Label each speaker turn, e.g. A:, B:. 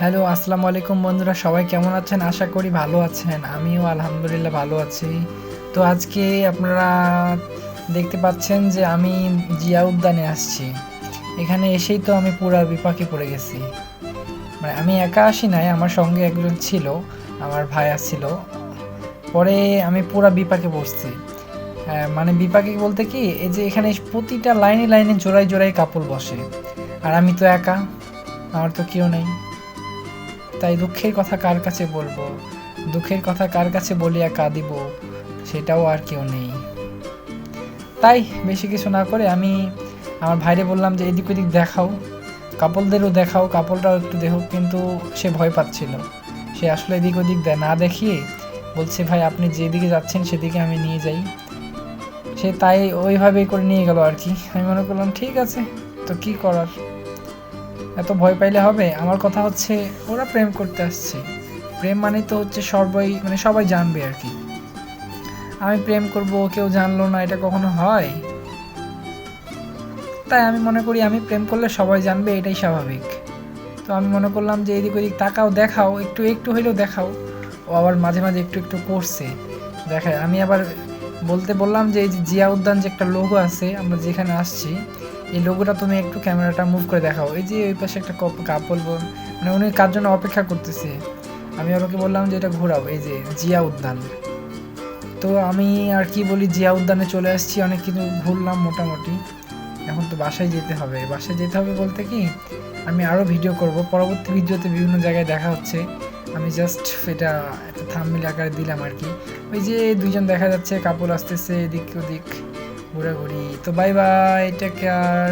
A: Hello, আসসালামু আলাইকুম বন্ধুরা, সবাই কেমন আছেন? আশা করি ভালো আছেন। আমিও আলহামদুলিল্লাহ ভালো আছি। তো আজকে আপনারা দেখতে পাচ্ছেন যে আমি জিয়া উদ্যানে আসছি। এখানে এসেই তো আমি পুরা বিপাকে পড়ে গেছি। মানে আমি একা আসি নাই, আমার সঙ্গে একজন ছিল, আমার ভাই আসছিল পরে আমি পুরা বিপাকে পড়ছি। মানে বিপাকে বলতে কি, এই যে এখানে প্রতিটা লাইনে লাইনে জোড়ায় জোড়ায় কাপড় বসে। আর আমি তো একা, আমার তো কেউ নেই। তাই দুঃখের কথা কার কাছে বলব? দুঃখের কথা কার কাছে বলিয়া কাঁদিব? সেটাও আর কেউ নেই। তাই বেশি কিছু না করে আমি আমার ভাইরে বললাম যে এদিক ওদিক দেখাও। কাপলদেরও দেখাও কাপলটাও একটু দেখো কিন্তু সে ভয় পাচ্ছিল। সে আসলে এদিক ওদিক না দেখিয়ে বলছে, ভাই, আপনি যেদিকে যাচ্ছেন সেদিকে আমি নিয়ে যাই। সে তাই ওইভাবেই করে নিয়ে গেল আর কি। আমি মনে করলাম, ঠিক আছে, তো কি করার? এত ভয় পাইলে হবে? আমার কথা হচ্ছে, ওরা প্রেম করতে আসছে। প্রেম মানে তো হচ্ছে সবাই মানে সবাই জানবে আর কি। আমি প্রেম করব, কেউ জানলো না, এটা কখনো হয়? তাই আমি মনে করি, আমি প্রেম করলে সবাই জানবে, এটাই স্বাভাবিক। তো আমি মনে করলাম যে এদিক ওদিক তাকাও, দেখাও, একটু একটু হইলেও দেখাও। ও আবার মাঝে মাঝে একটু একটু করছে। দেখায়, আমি আবার বলতে বললাম যে এই যে জিয়া উদ্যান যে একটা লোগো আছে, আমরা যেখানে আসছি এই লোগোটা তুমি একটু ক্যামেরাটা মুভ করে দেখাও। এই যে ওই পাশে একটা কপ কাপল মানে উনি কার জন্য অপেক্ষা করতেছে? আমি ওকে বললাম যে এটা ঘোরাও। এই যে জিয়া উদ্যান। তো আমি আর কি বলি, জিয়া উদ্যানে চলে আসছি। অনেক কিছু ঘুরলাম মোটামুটি। এখন তো বাসায় যেতে হবে। বাসায় যেতে হবে বলতে কি, আমি আরও ভিডিও করব। পরবর্তী ভিডিওতে বিভিন্ন জায়গায় দেখা হচ্ছে। আমি জাস্ট এটা একটা থাম্বনেল আকারে দিলাম আর কি। ওই যে দুইজন দেখা যাচ্ছে কাপড় আসতেছে, এদিক ওদিক। ঘোরাঘুরি। তো বাই বাই টেক কেয়ার